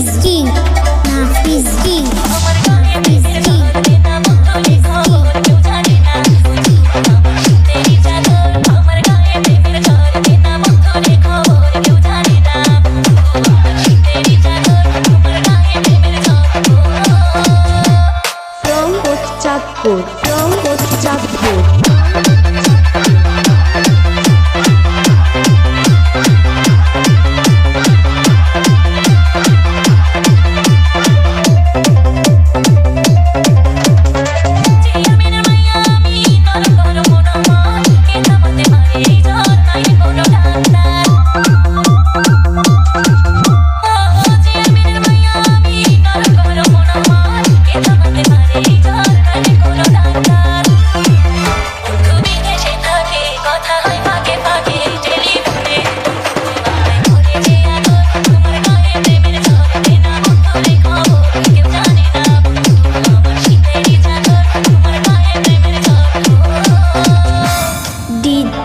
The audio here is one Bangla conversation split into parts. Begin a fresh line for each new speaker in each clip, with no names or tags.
নাফিজি নাফিজি নাফিজি চাঁদপুর রং Chandpur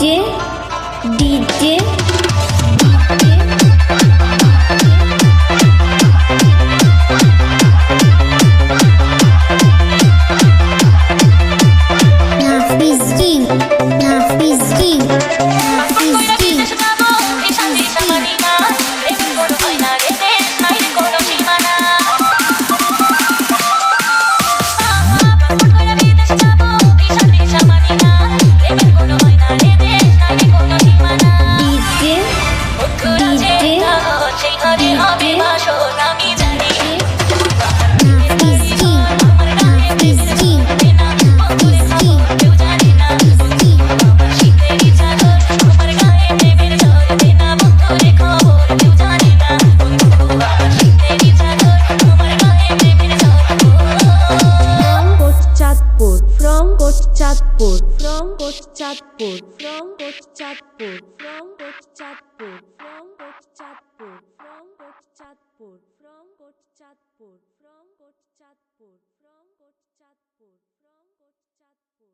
DJ DJ Now
frisking, now frisking.
হবে হবে
বাসন আমি
জানি।
Chandpur from Chandpur from Chandpur from Chandpur from Chandpur Chandpur from Chandpur.